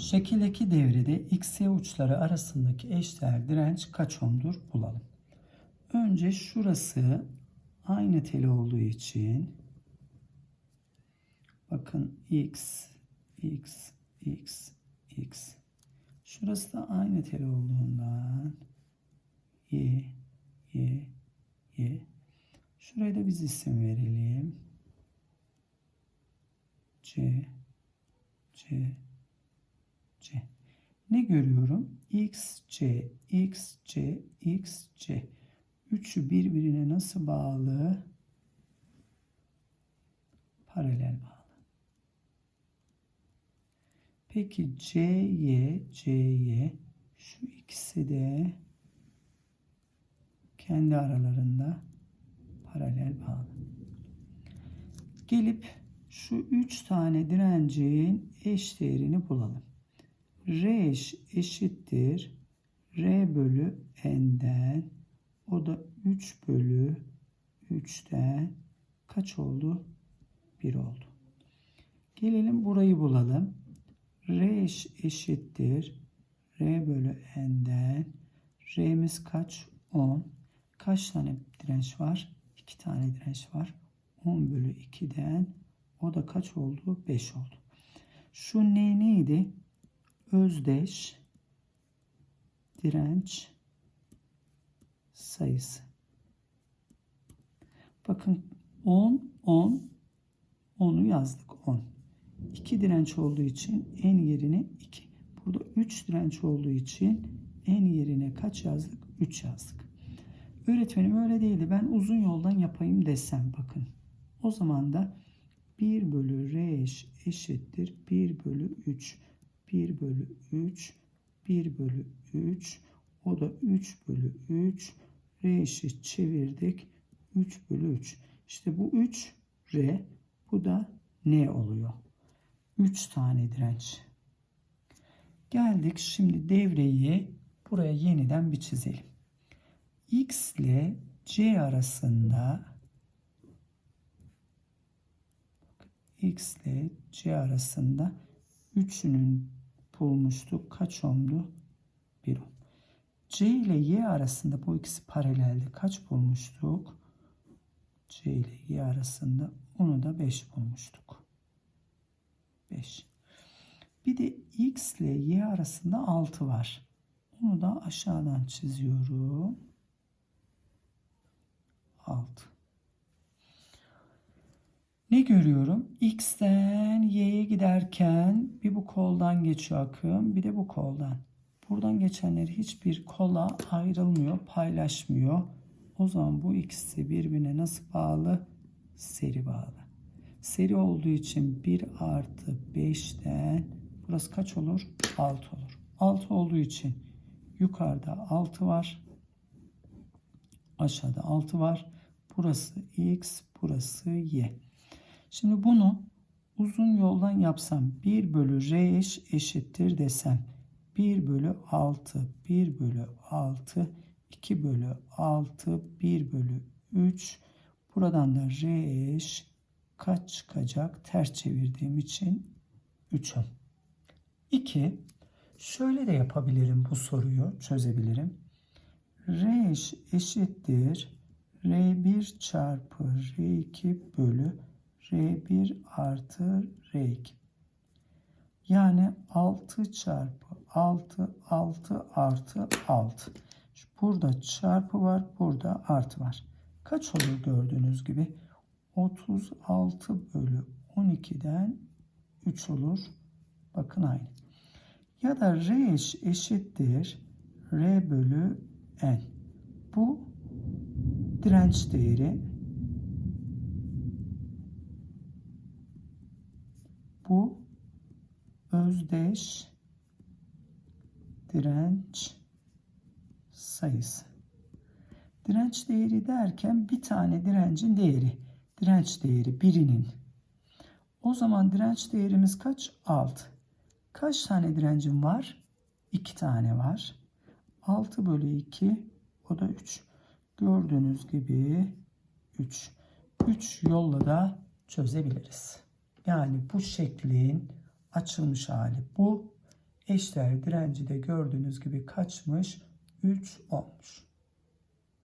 Şekildeki devrede x, y uçları arasındaki eşdeğer direnç kaç ohm'dur bulalım. Önce şurası aynı tel olduğu için bakın x, x, x, x. Şurası da aynı tel olduğundan y, y, y. Şuraya da biz isim verelim. C, C, Ne görüyorum? X, C, X, C, X, C. Üçü birbirine nasıl bağlı? Paralel bağlı. Peki C, Y, C, Y. Şu ikisi de kendi aralarında paralel bağlı. Gelip şu üç tane direncin eş değerini bulalım. R eş- eşittir. R bölü n'den o da 3 bölü 3'ten kaç oldu? 1 oldu. Gelelim burayı bulalım. R eş- eşittir. R bölü n'den R'miz kaç? 10. Kaç tane direnç var? 2 tane direnç var. 10 bölü 2'den o da kaç oldu? 5 oldu. Şu ne neydi? Özdeş direnç sayısı. Bakın 10, 10, 10'u yazdık 10. 2 direnç olduğu için en yerine 2. Burada 3 direnç olduğu için en yerine kaç yazdık? 3 yazdık. Öğretmenim öyle değildi. Ben uzun yoldan yapayım desem bakın. O zaman da 1 bölü r eş- eşittir 1 bölü 3. 1 bölü 3. 1 bölü 3. O da 3 bölü 3. R eşit çevirdik. 3 bölü 3. İşte bu 3 R. Bu da N oluyor. 3 tane direnç. Geldik şimdi devreyi buraya yeniden bir çizelim. X ile C arasında X ile C arasında üçünün bulmuştuk. Kaç ohmdu? 1 ohm. C ile Y arasında bu ikisi paraleldi. Kaç bulmuştuk? C ile Y arasında onu da 5 bulmuştuk. 5. Bir de X ile Y arasında 6 var. Onu da aşağıdan çiziyorum. 6. Ne görüyorum? X'ten Y'ye giderken bir bu koldan geçiyor akım, bir de bu koldan. Buradan geçenler hiçbir kola ayrılmıyor, paylaşmıyor. O zaman bu ikisi birbirine nasıl bağlı? Seri bağlı. Seri olduğu için 1 artı 5'ten burası kaç olur? 6 olur. 6 olduğu için yukarıda 6 var. Aşağıda 6 var. Burası x, burası y. Şimdi bunu uzun yoldan yapsam 1 bölü r eş eşittir desem 1 bölü 6, 1 bölü 6, 2 bölü 6, 1 bölü 3. Buradan da r eş kaç çıkacak? Ters çevirdiğim için 3 ohm. 2. Şöyle de yapabilirim bu soruyu çözebilirim. R eş eşittir R1 çarpı R2 bölü R1 artı R2. Yani 6 çarpı 6 6 artı 6. Burada çarpı var, burada artı var. Kaç olur gördüğünüz gibi? 36 bölü 12'den 3 olur. Bakın aynı. Ya da R eş- eşittir R bölü N. Bu direnç değeri. Bu özdeş direnç sayısı. Direnç değeri derken bir tane direncin değeri. Direnç değeri birinin. O zaman direnç değerimiz kaç? 6. Kaç tane direncim var? 2 tane var. 6 bölü 2 o da 3. Gördüğünüz gibi 3. 3 yolla da çözebiliriz. Yani bu şeklin açılmış hali bu. Eşdeğer direnci de gördüğünüz gibi kaçmış? 3 olmuş.